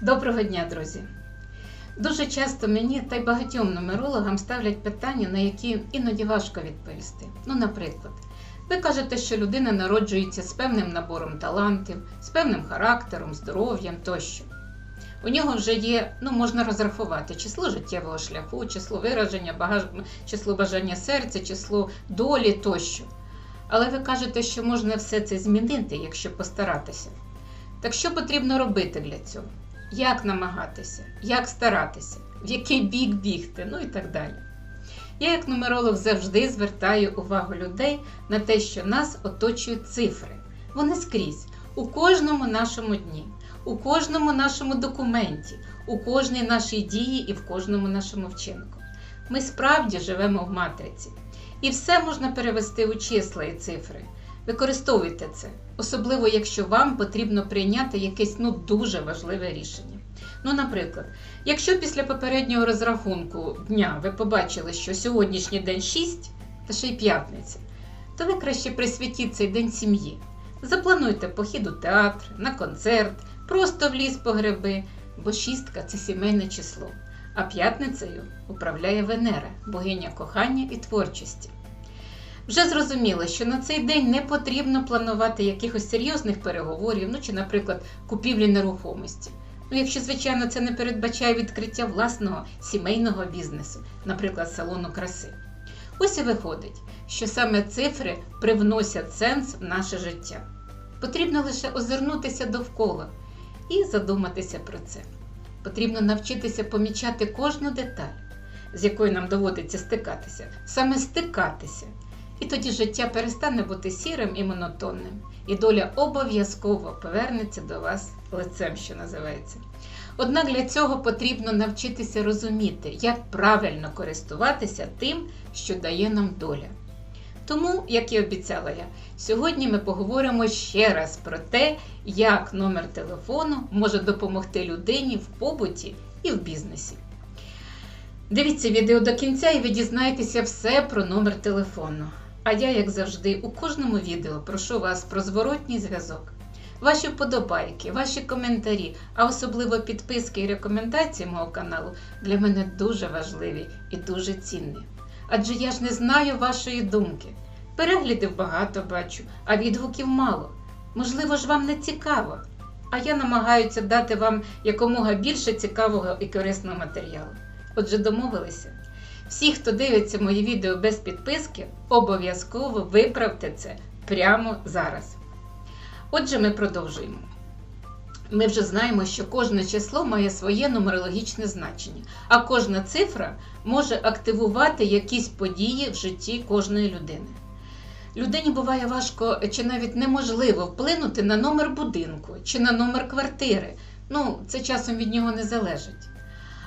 Доброго дня, друзі! Дуже часто мені та й багатьом нумерологам ставлять питання, на які іноді важко відповісти. Ну, наприклад, ви кажете, що людина народжується з певним набором талантів, з певним характером, здоров'ям тощо. У нього вже є, ну можна розрахувати число життєвого шляху, число вираження, багаж... число бажання серця, число долі тощо. Але ви кажете, що можна все це змінити, якщо постаратися. Так що потрібно робити для цього? Як намагатися, як старатися, в який бік бігти, ну і так далі. Я, як нумеролог, завжди звертаю увагу людей на те, що нас оточують цифри. Вони скрізь, у кожному нашому дні, у кожному нашому документі, у кожній нашій дії і в кожному нашому вчинку. Ми справді живемо в матриці. І все можна перевести у числа і цифри. Використовуйте це, особливо якщо вам потрібно прийняти якесь ну дуже важливе рішення. Ну, наприклад, якщо після попереднього розрахунку дня ви побачили, що сьогоднішній день 6 та ще й п'ятниця, то ви краще присвятіть цей день сім'ї. Заплануйте похід у театр, на концерт, просто в ліс по гриби, бо шістка це сімейне число, а п'ятницею управляє Венера, богиня кохання і творчості. Вже зрозуміло, що на цей день не потрібно планувати якихось серйозних переговорів, ну чи, наприклад, купівлі нерухомості. Ну, якщо, звичайно, це не передбачає відкриття власного сімейного бізнесу, наприклад, салону краси. Ось і виходить, що саме цифри привносять сенс в наше життя. Потрібно лише озирнутися довкола і задуматися про це. Потрібно навчитися помічати кожну деталь, з якою нам доводиться стикатися, саме стикатися. І тоді життя перестане бути сірим і монотонним, і доля обов'язково повернеться до вас лицем, що називається. Однак для цього потрібно навчитися розуміти, як правильно користуватися тим, що дає нам доля. Тому, як і обіцяла я, сьогодні ми поговоримо ще раз про те, як номер телефону може допомогти людині в побуті і в бізнесі. Дивіться відео до кінця і ви дізнаєтеся все про номер телефону. А я, як завжди, у кожному відео прошу вас про зворотній зв'язок. Ваші вподобайки, ваші коментарі, а особливо підписки і рекомендації мого каналу для мене дуже важливі і дуже цінні. Адже я ж не знаю вашої думки. Переглядів багато бачу, а відгуків мало. Можливо ж вам не цікаво. А я намагаюся дати вам якомога більше цікавого і корисного матеріалу. Отже, домовилися. Всі, хто дивиться мої відео без підписки, обов'язково виправте це прямо зараз. Отже, ми продовжуємо. Ми вже знаємо, що кожне число має своє нумерологічне значення, а кожна цифра може активувати якісь події в житті кожної людини. Людині буває важко чи навіть неможливо вплинути на номер будинку чи на номер квартири. Ну, це часом від нього не залежить.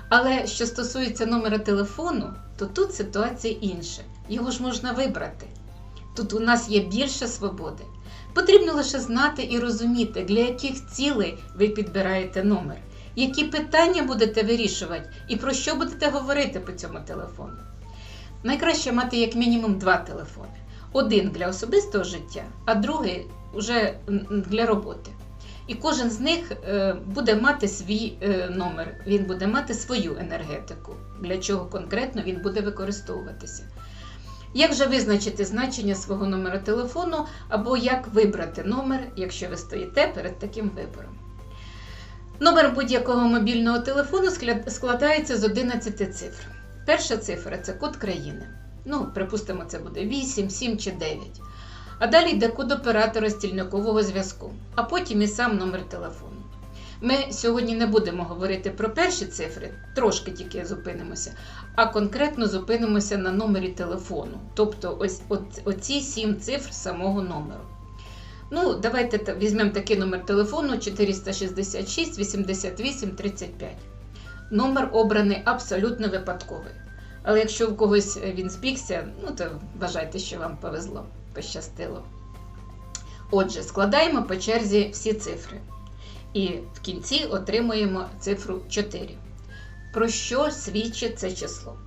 Але що стосується номера телефону, то тут ситуація інша. Його ж можна вибрати. Тут у нас є більше свободи. Потрібно лише знати і розуміти, для яких цілей ви підбираєте номер, які питання будете вирішувати і про що будете говорити по цьому телефону. Найкраще мати як мінімум два телефони: один для особистого життя, а другий вже для роботи. І кожен з них е, буде мати свій е, номер, він буде мати свою енергетику, для чого конкретно він буде використовуватися. Як же визначити значення свого номера телефону або як вибрати номер, якщо ви стоїте перед таким вибором? Номер будь-якого мобільного телефону складається з 11 цифр. Перша цифра це код країни. Ну, припустимо, це буде 8, 7 чи 9. А далі йде код оператора стільникового зв'язку, а потім і сам номер телефону. Ми сьогодні не будемо говорити про перші цифри, трошки тільки зупинимося, а конкретно зупинимося на номері телефону, тобто ось оці сім цифр самого номеру. Ну, давайте візьмемо такий номер телефону 466 88 35. Номер обраний абсолютно випадковий. Але якщо в когось він збігся, ну то вважайте, що вам повезло, пощастило. Отже, складаємо по черзі всі цифри. І в кінці отримуємо цифру 4. Про що свідчить це число?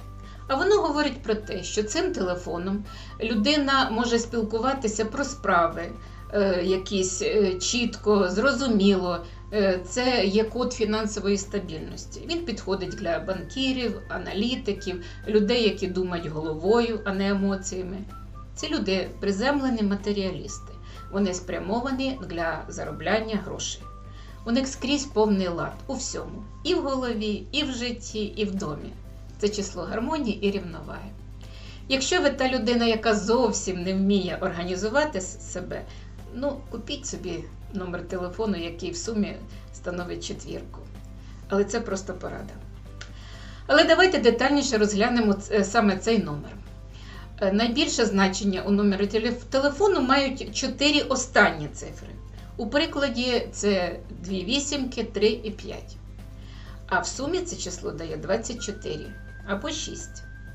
А воно говорить про те, що цим телефоном людина може спілкуватися про справи, е, якісь е, чітко, зрозуміло, Е, Це є код фінансової стабільності. Він підходить для банкірів, аналітиків, людей, які думають головою, а не емоціями. Ці люди приземлені матеріалісти. Вони спрямовані для заробляння грошей. У них скрізь повний лад у всьому, і в голові, і в житті, і в домі. Це число гармонії і рівноваги. Якщо ви та людина, яка зовсім не вміє організувати себе, ну купіть собі номер телефону, який в сумі становить четвірку. Але це просто порада. Але давайте детальніше розглянемо саме цей номер. Е, Найбільше значення у номері телефону мають чотири останні цифри. У прикладі це дві вісімки, 3 і 5. А в сумі це число дає 24 або 6.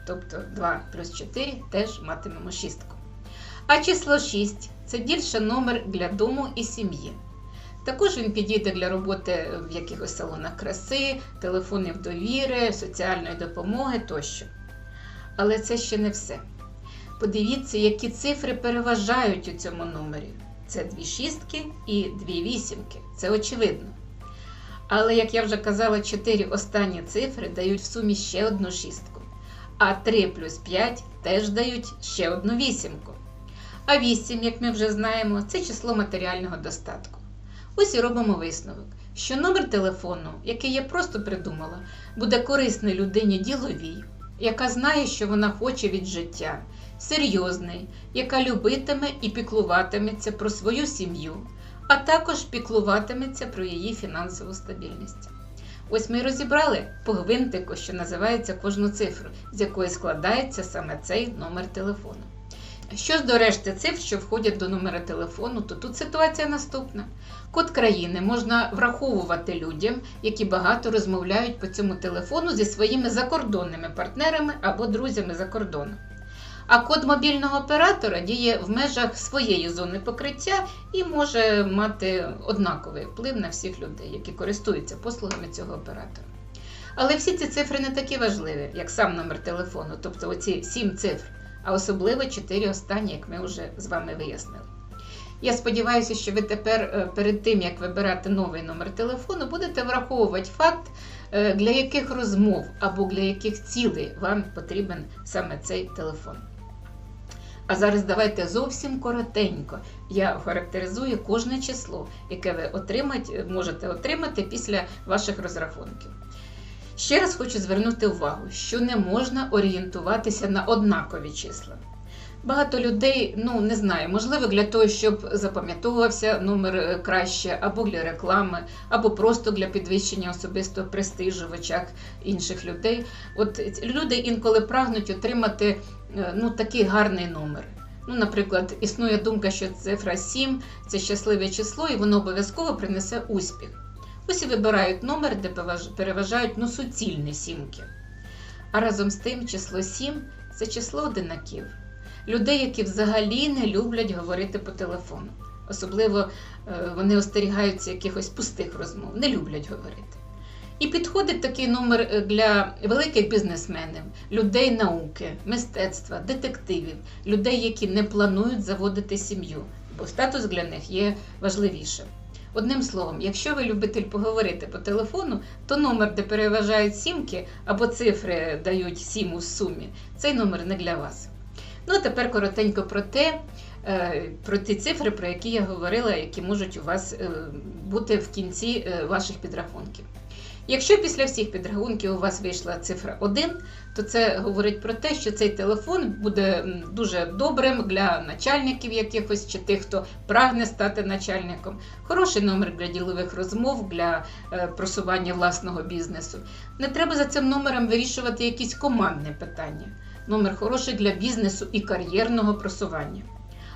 Тобто 2 плюс 4 теж матимемо шістку. А число 6 це більше номер для дому і сім'ї. Також він підійде для роботи в якихось салонах краси, телефонів довіри, соціальної допомоги тощо. Але це ще не все. Подивіться, які цифри переважають у цьому номері. Це дві шістки і дві вісімки. Це очевидно. Але, як я вже казала, чотири останні цифри дають в сумі ще одну шістку. А 3 плюс 5 теж дають ще одну вісімку. А 8, як ми вже знаємо, це число матеріального достатку. Ось і робимо висновок, що номер телефону, який я просто придумала, буде корисний людині діловій, яка знає, що вона хоче від життя, серйозний, яка любитиме і піклуватиметься про свою сім'ю, а також піклуватиметься про її фінансову стабільність. Ось ми розібрали по гвинтику, що називається кожну цифру, з якої складається саме цей номер телефону. Що ж до решти цифр, що входять до номера телефону, то тут ситуація наступна. Код країни можна враховувати людям, які багато розмовляють по цьому телефону зі своїми закордонними партнерами або друзями за кордоном. А код мобільного оператора діє в межах своєї зони покриття і може мати однаковий вплив на всіх людей, які користуються послугами цього оператора. Але всі ці цифри не такі важливі, як сам номер телефону, тобто оці сім цифр, а особливо чотири останні, як ми вже з вами вияснили. Я сподіваюся, що ви тепер е, перед тим, як вибирати новий номер телефону, будете враховувати факт, е, для яких розмов або для яких цілей вам потрібен саме цей телефон. А зараз давайте зовсім коротенько. Я характеризую кожне число, яке ви отримати, можете отримати після ваших розрахунків. Ще раз хочу звернути увагу, що не можна орієнтуватися на однакові числа. Багато людей, ну не знаю, можливо, для того, щоб запам'ятовувався номер е, краще, або для реклами, або просто для підвищення особистого престижу в очах інших людей. От люди інколи прагнуть отримати е, ну, такий гарний номер. Ну, наприклад, існує думка, що цифра 7 це щасливе число, і воно обов'язково принесе успіх. Ось і вибирають номер, де переважають ну, суцільні сімки. А разом з тим число 7 це число одинаків. Людей, які взагалі не люблять говорити по телефону. Особливо е, вони остерігаються якихось пустих розмов, не люблять говорити. І підходить такий номер е, для великих бізнесменів, людей науки, мистецтва, детективів, людей, які не планують заводити сім'ю, бо статус для них є важливішим. Одним словом, якщо ви любитель поговорити по телефону, то номер, де переважають сімки або цифри дають сім у сумі, цей номер не для вас. Ну а тепер коротенько про те, е, про ті цифри, про які я говорила, які можуть у вас е, бути в кінці е, ваших підрахунків. Якщо після всіх підрахунків у вас вийшла цифра 1, то це говорить про те, що цей телефон буде дуже добрим для начальників якихось чи тих, хто прагне стати начальником. Хороший номер для ділових розмов, для просування власного бізнесу. Не треба за цим номером вирішувати якісь командні питання. Номер хороший для бізнесу і кар'єрного просування.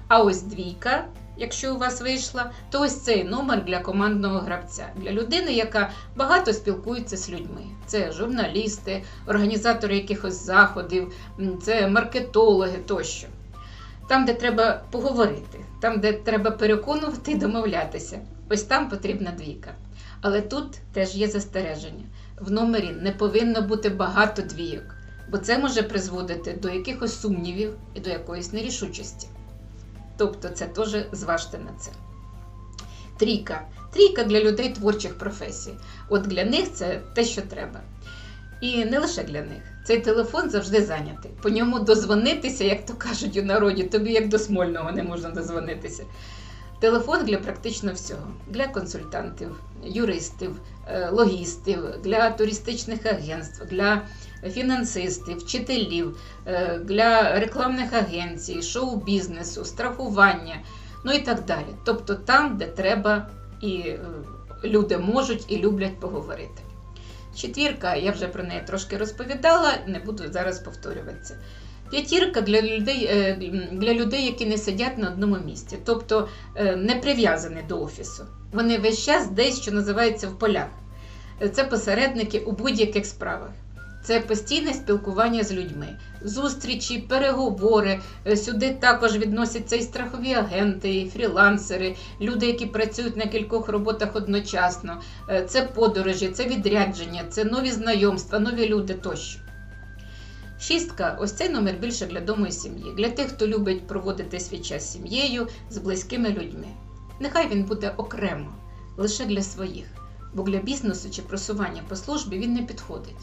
А ось двійка, якщо у вас вийшла, то ось цей номер для командного гравця, для людини, яка багато спілкується з людьми. Це журналісти, організатори якихось заходів, це маркетологи тощо. Там, де треба поговорити, там, де треба переконувати і домовлятися, ось там потрібна двійка. Але тут теж є застереження. В номері не повинно бути багато двійок, бо це може призводити до якихось сумнівів і до якоїсь нерішучості. Тобто це теж зважте на це. трійка. Трійка для людей творчих професій. От для них це те, що треба. І не лише для них. Цей телефон завжди зайнятий. По ньому дозвонитися, як то кажуть у народі, тобі як до Смольного не можна дозвонитися. Телефон для практично всього: для консультантів, юристів, е, логістів, для туристичних агентств, для фінансистів, вчителів, е, для рекламних агенцій, шоу-бізнесу, страхування, ну і так далі. Тобто там, де треба, і е, люди можуть і люблять поговорити. Четвірка, я вже про неї трошки розповідала, не буду зараз повторюватися. П'ятірка для людей, е, для людей, які не сидять на одному місці, тобто е, не прив'язані до офісу. Вони весь час десь, що називається, в полях. Це посередники у будь-яких справах. Це постійне спілкування з людьми, зустрічі, переговори. Е, Сюди також відносяться і страхові агенти, і фрілансери, люди, які працюють на кількох роботах одночасно. Це подорожі, це відрядження, це нові знайомства, нові люди тощо. Шістка ось цей номер більше для дому і сім'ї, для тих, хто любить проводити свій час з сім'єю, з близькими людьми. Nехай він буде окремо, лише для своїх, бо для бізнесу чи просування по службі він не підходить.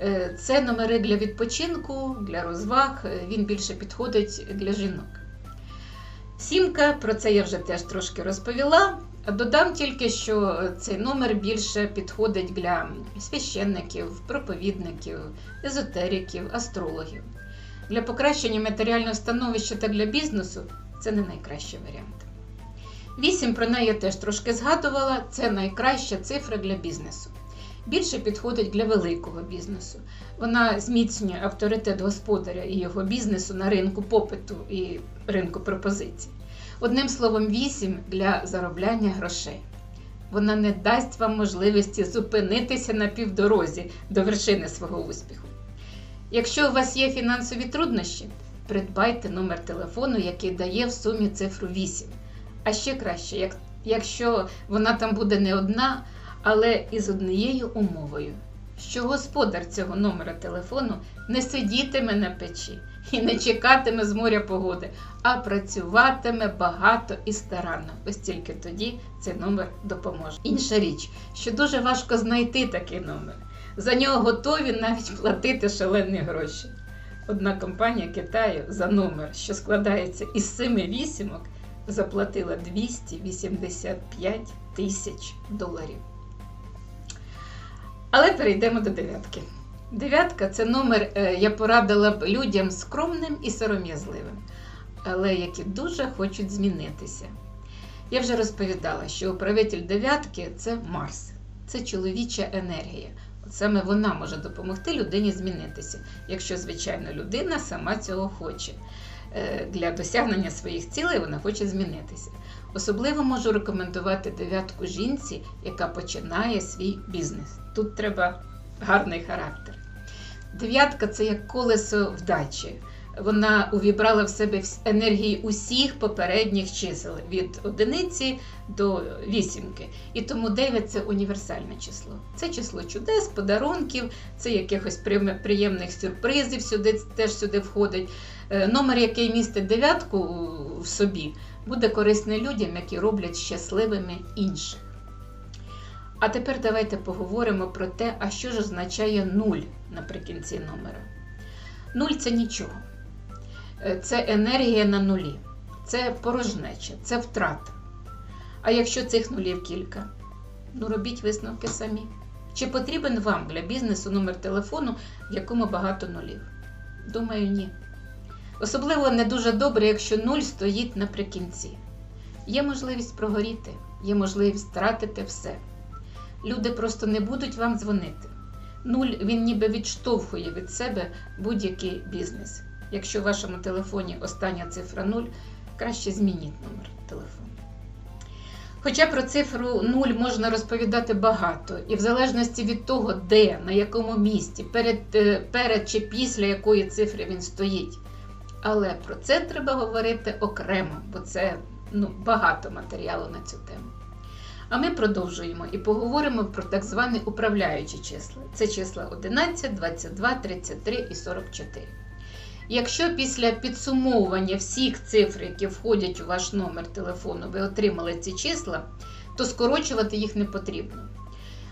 Е, Це номери для відпочинку, для розваг, е, він більше підходить для жінок. Сімка, про це я вже теж трошки розповіла. Додам тільки, що цей номер більше підходить для священників, проповідників, езотериків, астрологів. Для покращення матеріального становища та для бізнесу це не найкращий варіант. Вісім про неї я теж трошки згадувала, це найкраща цифра для бізнесу. Більше підходить для великого бізнесу. Вона зміцнює авторитет господаря і його бізнесу на ринку попиту і ринку пропозицій. Одним словом, 8 для заробляння грошей. Вона не дасть вам можливості зупинитися на півдорозі до вершини свого успіху. Якщо у вас є фінансові труднощі, придбайте номер телефону, який дає в сумі цифру 8. А ще краще, якщо вона там буде не одна, але із однією умовою, що господар цього номера телефону не сидітиме на печі і не чекатиме з моря погоди, а працюватиме багато і старанно. Ось тільки тоді цей номер допоможе. Інша річ, що дуже важко знайти такий номер. За нього готові навіть платити шалені гроші. Одна компанія Китаю за номер, що складається із семи вісімок, заплатила 285 тисяч доларів. Але перейдемо до дев'ятки. Дев'ятка це номер, е, я порадила б людям скромним і сором'язливим, але які дуже хочуть змінитися. Я вже розповідала, що управитель дев'ятки це Марс, це чоловіча енергія. От саме вона може допомогти людині змінитися, якщо, звичайно, людина сама цього хоче. Е, Для досягнення своїх цілей вона хоче змінитися. Особливо можу рекомендувати дев'ятку жінці, яка починає свій бізнес. Тут треба гарний характер. Дев'ятка це як колесо вдачі. Вона увібрала в себе енергії усіх попередніх чисел від одиниці до вісімки. І тому 9 це універсальне число. Це число чудес, подарунків, це якихось приємних сюрпризів сюди теж сюди входить. Е, Номер, який містить дев'ятку в собі, буде корисний людям, які роблять щасливими інших. А тепер давайте поговоримо про те, а що ж означає нуль наприкінці номера. Нуль це нічого. Е, Це енергія на нулі, це порожнеча, це втрата. А якщо цих нулів кілька, ну робіть висновки самі. Чи потрібен вам для бізнесу номер телефону, в якому багато нулів? Думаю, ні. Особливо не дуже добре, якщо нуль стоїть наприкінці. Є можливість прогоріти, є можливість втратити все. Люди просто не будуть вам дзвонити. Нуль він ніби відштовхує від себе будь-який бізнес. Якщо в вашому телефоні остання цифра 0, краще змініть номер телефону. Хоча про цифру 0 можна розповідати багато, і в залежності від того, де, на якому місці, перед, е, перед чи після якої цифри він стоїть. Але про це треба говорити окремо, бо це ну, багато матеріалу на цю тему. А ми продовжуємо і поговоримо про так звані управляючі числа. Це числа 11, 22, 33 і 44. Якщо після підсумовування всіх цифр, які входять у ваш номер телефону, ви отримали ці числа, то скорочувати їх не потрібно.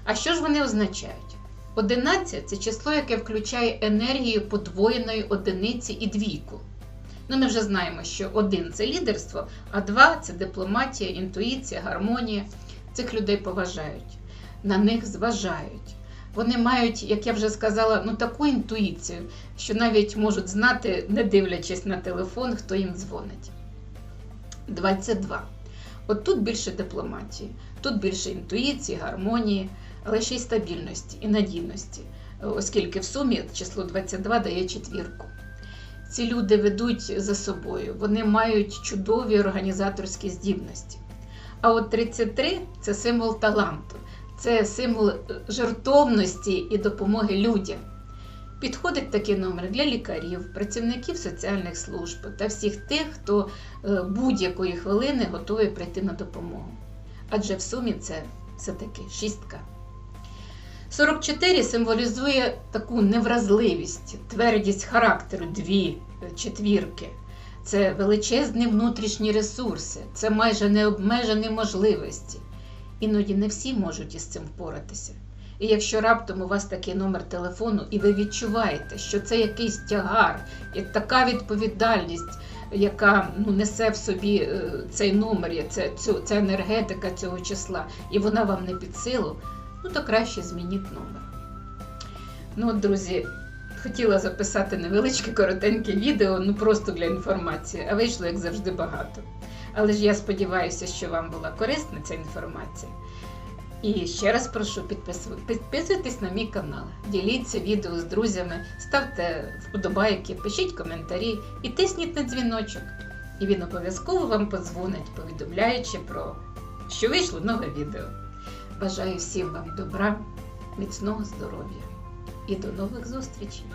А що ж вони означають? 11 це число, яке включає енергію подвоєної одиниці і двійку. Ну, ми вже знаємо, що 1 це лідерство, а 2 це дипломатія, інтуїція, гармонія. Цих людей поважають, на них зважають. Вони мають, як я вже сказала, ну таку інтуїцію, що навіть можуть знати, не дивлячись на телефон, хто їм дзвонить. 22. От тут більше дипломатії, тут більше інтуїції, гармонії, але ще й стабільності і надійності, оскільки в сумі число 22 дає четвірку. Ці люди ведуть за собою, вони мають чудові організаторські здібності. А от 33 це символ таланту, це символ жертовності і допомоги людям. Підходить такий номер для лікарів, працівників соціальних служб та всіх тих, хто е, будь-якої хвилини готовий прийти на допомогу. Адже в сумі це все-таки шістка. 44 символізує таку невразливість, твердість характеру, дві е, четвірки. Це величезні внутрішні ресурси, це майже необмежені можливості. Іноді не всі можуть із цим впоратися. І якщо раптом у вас такий номер телефону, і ви відчуваєте, що це якийсь тягар, і така відповідальність, яка ну, несе в собі е, цей номер, це, цю, ця енергетика цього числа, і вона вам не під силу, ну то краще змініть номер. Ну, от, друзі, хотіла записати невеличке коротеньке відео, ну просто для інформації, а вийшло, як завжди, багато. Але ж я сподіваюся, що вам була корисна ця інформація. І ще раз прошу підписуйтесь на мій канал, діліться відео з друзями, ставте вподобайки, пишіть коментарі і тисніть на дзвіночок. І він обов'язково вам подзвонить, повідомляючи про що вийшло нове відео. Бажаю всім вам добра, міцного здоров'я і до нових зустрічей!